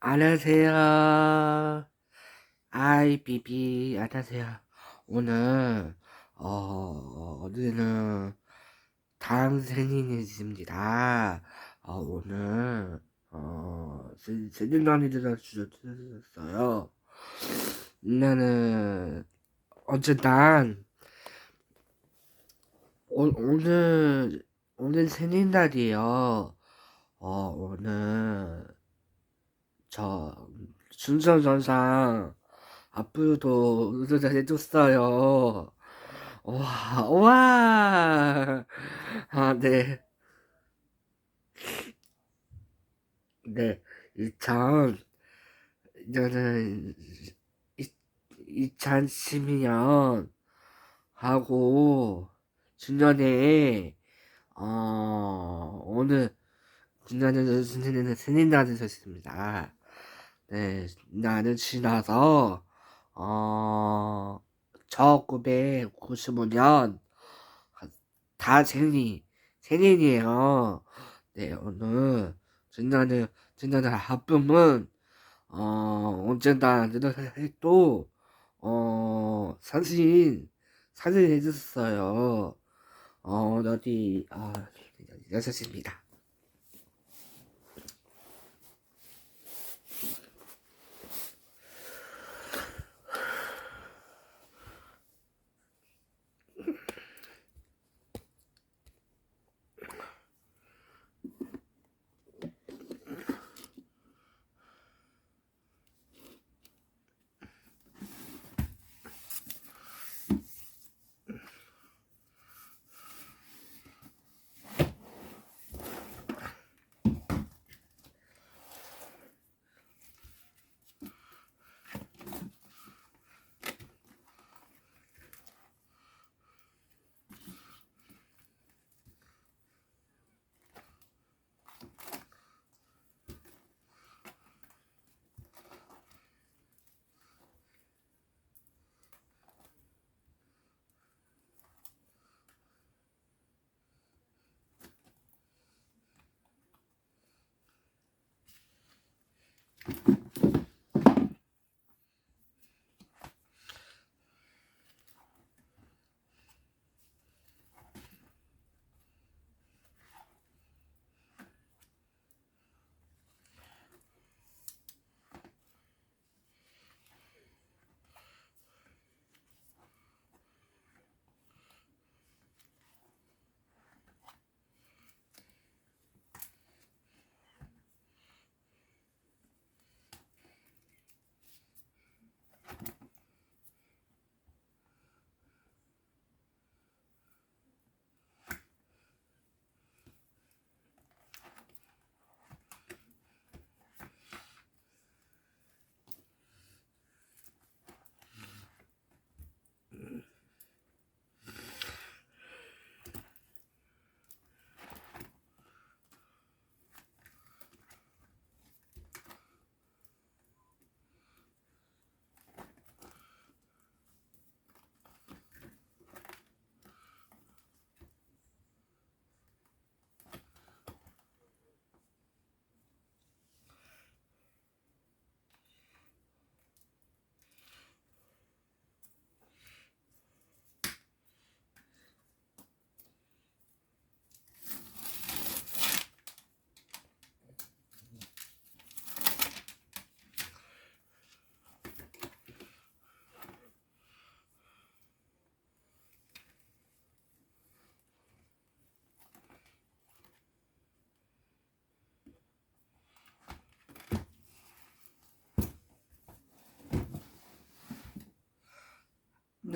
안녕하세요. 아이비비, 안녕하세요. 오늘, 어, 오늘은 당생인이십니다. 어, 오늘, 어, 세- 생일날이 들어주셨어요. 나는, 어쨌든, 오, 오늘, 오늘 생일날이에요. 어, 오늘, 저 순서 전상 앞으로도 응원을 해줬어요. 와, 와, 아, 네, 네, 2000, 저는 2012년 하고 중년에 어 오늘 중년에 선생님은 생일날을 셨습니다. 네, 나는 지나서, 어, 1995년, 다 생일, 생일이에요. 네, 오늘, 진짜는, 진짜는 하품은, 어, 언젠가 늘어도, 어, 사진, 사진 해줬어요. 어, 어디, 아, 여섯입니다.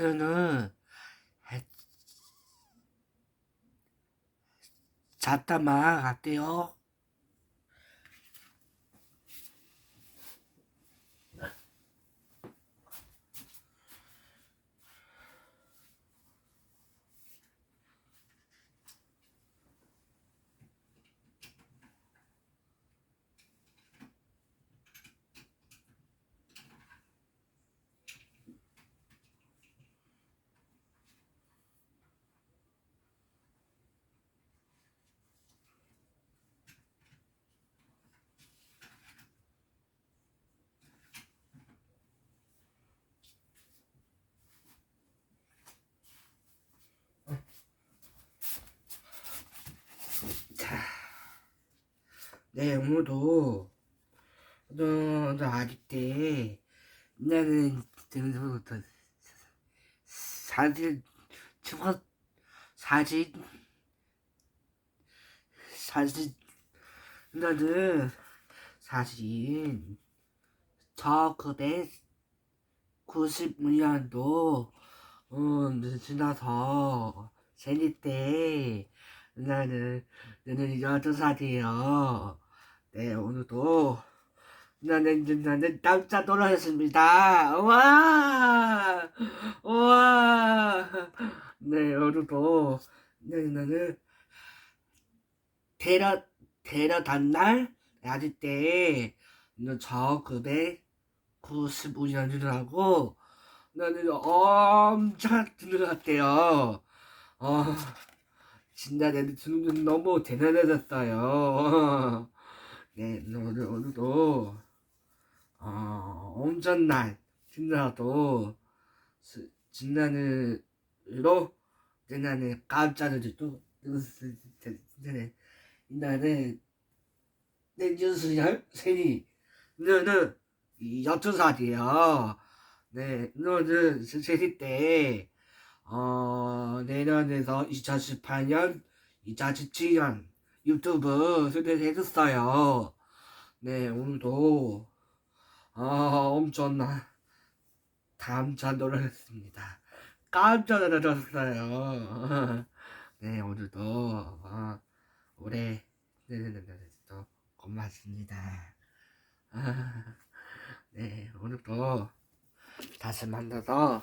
너는 잤다만 갈게요. 네, 오늘도 오늘 아기 때 나는 들면서부터 사진 찍어 사진 사진 나는 사진 1995년도 음, 지나서 생일 때 나는 나는 여덟 살이에요. 네 오늘도 나는 나는 깜짝 놀랐습니다. 와, 와, 네 오늘도 네 나는 데려 데려단 날 아직 때 저 급에 95년이라고 나는 엄청 들어갔대요. 어, 진짜 내 주는 너무 대단해졌어요. 네, 오늘 오늘도 어, 엄청난 진짜도 진짜는로 나는 깜짝 놀랐도 나는 나는 내 뉴스열 생이 너는 여섯 살이에요. 네, 너는 생일 때, 어, 내년에서 2018년, 2017년 유튜브 소개해줬어요. 네, 오늘도, 어, 엄청나, 깜짝 놀랐습니다. 깜짝 놀랐어요. 네, 오늘도, 어, 올해, 네네네네, 고맙습니다. 아, 네, 오늘도 다시 만나서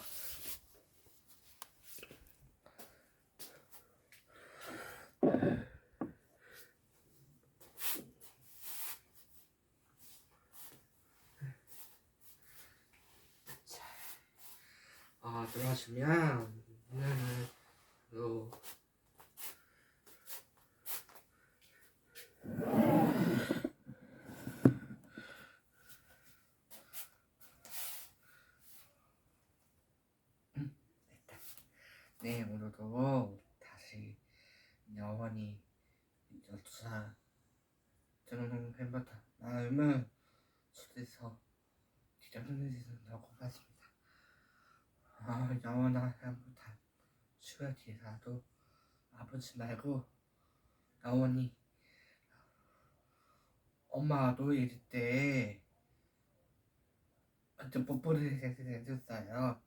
요, 네, 오늘도 다시 영원히 열두사 저는 팬바타 마음은 속에서 기다려주셔서 고맙습니다. 아, 영원한 팬바타 수요 뒤에서도 아버지 말고 영원히 엄마도 이럴 때 완전 뽀뽀를 해줬어요.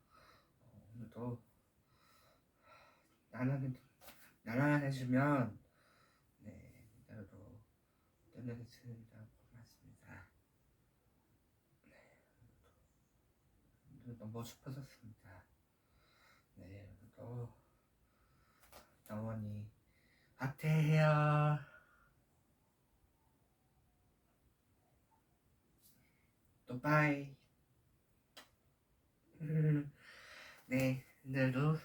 오늘도 나는 나랑 해주면 네 나도 떠나겠습니다 고맙습니다 네 너무 싶어졌습니다. 네 오늘도 영원히 하태해요. 또 바이. 네 오늘도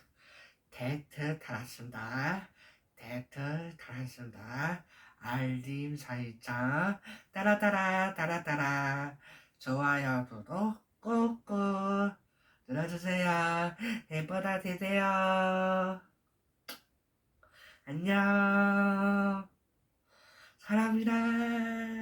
데이트 달았습니다. 데이트 달았습니다. 알림 설정. 따라따라 따라따라. 좋아요 구독 꾹꾹 눌러주세요. 예쁘다 되세요. 안녕. 사랑합니다.